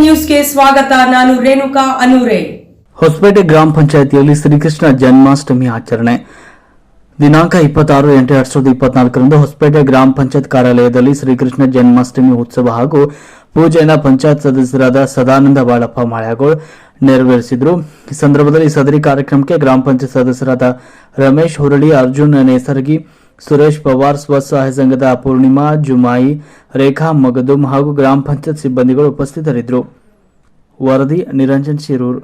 ನ್ಯೂಸ್ಗೆ ಸ್ವಾಗತ, ನಾನು ರೇಣುಕಾ ಹೊಸಪೇಟೆ ಗ್ರಾಮ ಪಂಚಾಯಿತಿಯಲ್ಲಿ ಶ್ರೀಕೃಷ್ಣ ಜನ್ಮಾಷ್ಟಮಿ ಆಚರಣೆ. ದಿನಾಂಕ ಇಪ್ಪತ್ತಾರು, ಎಂಟು ಎರಡ್ ಸಾವಿರದ ಇಪ್ಪತ್ನಾಲ್ಕರಂದು ಹೊಸಪೇಟೆ ಗ್ರಾಮ ಪಂಚಾಯತ್ ಕಾರ್ಯಾಲಯದಲ್ಲಿ ಶ್ರೀಕೃಷ್ಣ ಜನ್ಮಾಷ್ಟಮಿ ಉತ್ಸವ ಹಾಗೂ ಪೂಜೆಯನ್ನು ಪಂಚಾಯತ್ ಸದಸ್ಯರಾದ ಸದಾನಂದ ಬಾಳಪ್ಪ ಮಾಳ್ಯಾಗೋಳ್ ನೆರವೇರಿಸಿದ್ರು. ಈ ಸಂದರ್ಭದಲ್ಲಿ ಸದರಿ ಕಾರ್ಯಕ್ರಮಕ್ಕೆ ಗ್ರಾಮ ಪಂಚಾಯತ್ ಸದಸ್ಯರಾದ ರಮೇಶ್ ಹುರಳಿ, ಅರ್ಜುನ್ ನೇಸರ್ಗಿ ಸುರೇಶ್ ಪವಾರ್ ಸ್ವಸಹಾಯ ಸಂಘದ ಪೂರ್ಣಿಮಾ ಜುಮಾಯಿ, ರೇಖಾ, ಮಗದುಮ್ ಹಾಗೂ ಗ್ರಾಮ ಪಂಚಾಯತ್ ಸಿಬ್ಬಂದಿಗಳು ಉಪಸ್ಥಿತರಿದ್ದರು. ವರದಿ, ನಿರಂಜನ್ ಶಿರೂರ್.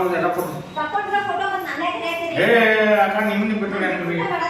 ಬಂದು ಎಲ್ಲ ಫೋಟೋ ಏ ಅಕ್ಕ ನಿಮ್ಮನ್ನ ಬಿಟ್ಟು.